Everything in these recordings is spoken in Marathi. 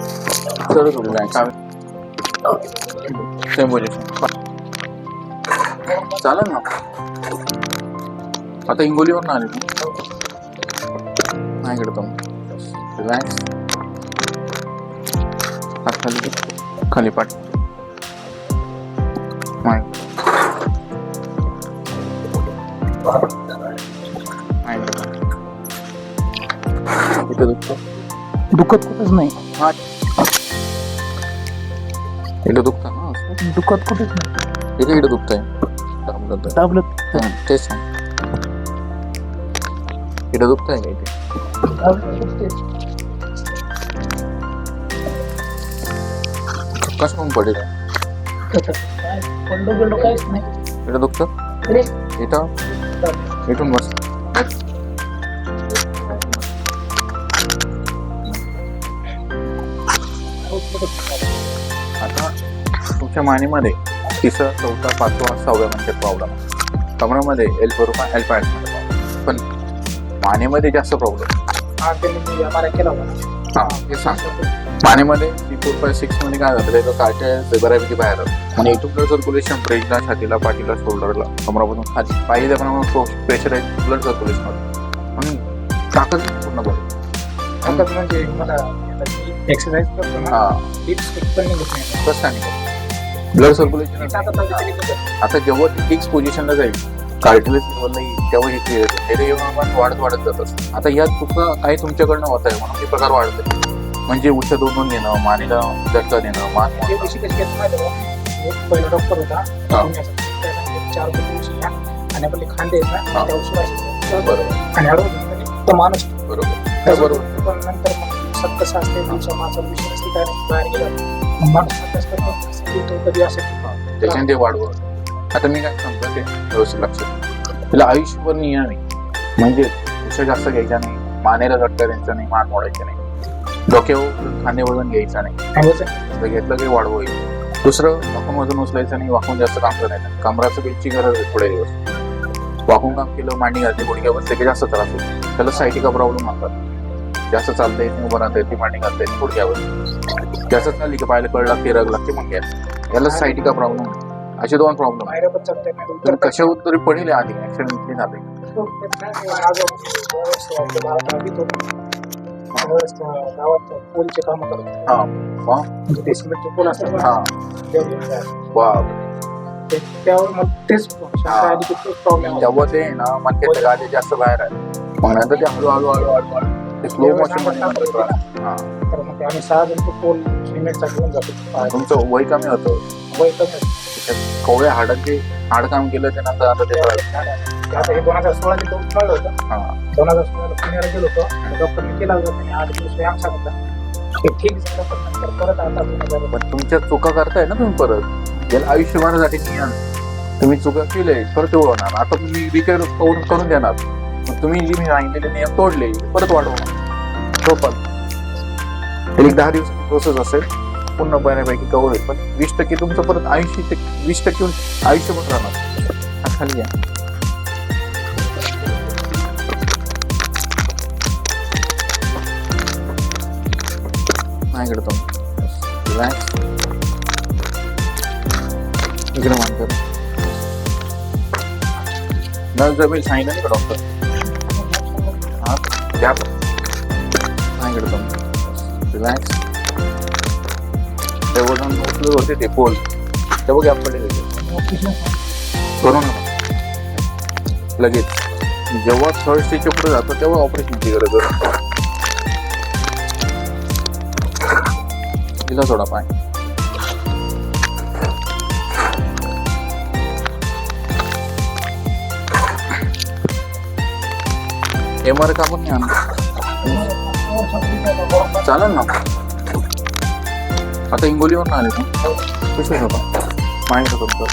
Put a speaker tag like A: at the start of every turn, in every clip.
A: चढत होते जायचं सेम पोझिशन चालेल ना आता हिंगोलीवर आले तू नाही इकडे तो रिलॅक्स हात खाली घे. खाली पाठ नाही नाही इकडे पाठ. इथं दुखतं
B: दुखत कुठेच नाही.
A: इकडे दुखतं ना.
B: दुखत कुठेच नाही.
A: इकडे दुखतंय. दाबलं तर.
B: दाबलं
A: हं, तेच सांग इकडे इथे? कसं पण पडेल?
B: पडलो गेलो काहीच नाही.
A: इकडे दुखतं? इथं? इथून तुमच्या मानेमध्ये तिसरा चौथा पाचवा सहाव्या म्हणजे प्रॉब्लेम कमरामध्ये एल बरोबर एल प्रॉब्लेम पण मानेमध्ये जास्त प्रॉब्लेम
B: हा त्यांनी मी आम्हाला केला होता.
A: सांग. पाण्यामध्ये सी फोर फाय सिक्समध्ये काय झालं? काटे बऱ्यापैकी बाहेर आणि इथून सर्क्युलेशन ब्रेकला छातीला पाठीला शोल्डरला कमरापासून खाली. पाहिजे त्याप्रमाणे प्रेशर आहे ब्लड सर्क्युलेशन म्हणून ताकद पूर्ण बघ.
B: म्हणजे मला एक्सरसाइज करतो ना
A: हा.
B: टिप्स पण नाही
A: कसं सांगितलं ब्लड सर्क्युलेशन
B: आता
A: जेव्हा फिक्स पोझिशनला जाईल कार्टिलेज लेवलला येईल तेव्हा हे क्लिअर हे आपण वाढत वाढत जात असतं. आता यात चुका काही तुमच्याकडनं होत आहे म्हणून हे प्रकार वाढत आहे म्हणजे उच्च दोन दोन देणं मानेला झटका देणं मान
B: पहिला डॉक्टर होता चार आणि आपले खांदे
A: बरोबर.
B: आणि हळूहळू तो माणूस
A: बरोबर. बरोबर.
B: पण नंतर मग सत्तर सहा असते दिवसा माझा विषय असते काय नाही, बाहेर गेला मग माणूस तो कधी असं
A: त्याच्याने ते वाढवत आता मी काय सांगतो ते व्यवस्थित लक्षात तिला आयुष्यभर नियम आहे म्हणजे उशा जास्त घ्यायचा नाही. मानेला झटका द्यायचा नाही मान मोडायचं नाही. डोक्यावर खांदे वजन घ्यायचं नाही. घेतलं की वाढ होईल दुसरं वाकून वजन उचलायचं नाही वाकून जास्त काम करायचं कमराचं बेलची गरज आहे थोडे दिवस. वाकून काम केलं मांडी घातली गुडघ्या बसले की जास्त त्रास होईल त्याला सायटिका प्रॉब्लेम म्हणतात? जास्त चालता येत नाही उभं राहता येते मांडी घालता येते गुडघ्यावर जास्त चालली की पाहायला कळ लागते रग लागते मग याला सायटिका प्रॉब्लेम असे दोन प्रॉब्लेम
B: नाही
A: तर कशा तरी पडेल आधी ऍक्सिडेंटली झाले.
B: गावात पोलचे काम करतो
A: हा मग?
B: म्हणजे ते सिमेंटचे पोल असतात ना,
A: हा.
B: ते घेऊन जायचं.
A: वा.
B: ते- त्यावर मग तेच शंका आली की तोच प्रॉब्लेम
A: तेव्हा ते ना मनकेतले गाडी जास्त बाहेर आहे मग नंतर ते हळूहळू हळूहळू ते स्लो मोशनमध्ये हा.
B: तर मग आम्ही सहा जण तो पोल सिमेंटचा घेऊन जातो
A: तुमचं वय कमी होतं.
B: वय कमी आहे.
A: त्याच्यात कवळे हाडांचे हाड काम केलं ते नंतर आता ते
B: आता हे दोन हजार कळलं होतं.
A: हा.
B: दोन हजार सोळाला पुण्याला गेलो होतो. डॉक्टरने केला होता. त्याने आठ दिवस व्यायाम सांगितला ते ठीक झालं पण नंतर परत आता दोन हजार
A: पण तुमच्या चुका करताय ना तुम्ही परत? याला आयुष्यभरासाठी नियम. तुम्ही चुका केले परत तेवढं होणार आता तुम्ही रिपेअर करून करून देणार. तुम्ही जी मी सांगितलेले नियम तोडले परत वाढवणार तो हो, पण. एक दहा दिवसाची प्रोसेस असेल पूर्ण बऱ्यापैकी कवर होईल पण वीस टक्के तुमचं परत ऐंशी टक्के वीस टक्के आयुष्य पण राहणार. खाली या. नाही इकडे तुम्ही रिलॅक्स इकडे मान कर नस जमेल सांगितलं नाही का डॉक्टर हा घ्या नाही इकडे तुम्ही रिलॅक्स ते वजन उचलत होते ते पोल ते बघ गॅप पडले करू नका लगेच जेव्हा थर्ड स्टेजच्या पुढे जातो तेव्हा ऑपरेशनची गरज असते दिला सोडा पाय. एम आर कापून नाही आणलं चालेल ना. आता हिंगोलीवरून आले तू कसं झोपा. माहिती तुमचं.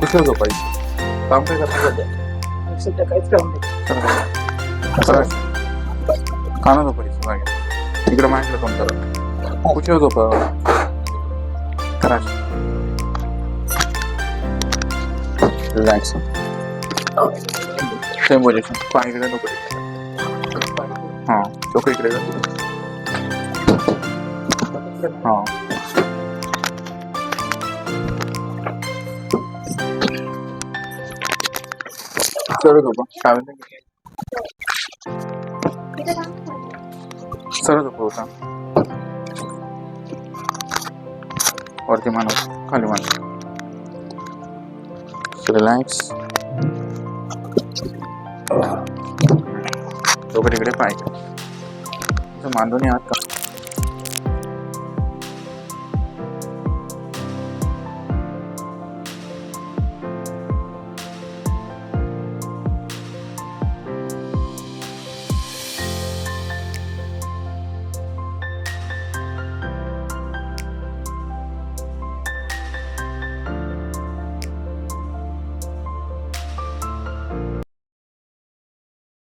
A: कुठे झोपायचं काम काय करता सध्या?
B: काहीच काम नाही
A: काना झोपायचं मागे. इकडे माहिती तुमचं. कुठे झोपा. करा. रिलॅक्स सेम पोझिशन पाय इकडे नको हां डोकं इकडे जा.
B: आपल्याला
A: हा सरळ झोपा शाळेत सरळ झोपा होता वरती माणूस खाली माणूस रिलॅक्स डोकं तिकडे पाहिजे असं मांडून आहात का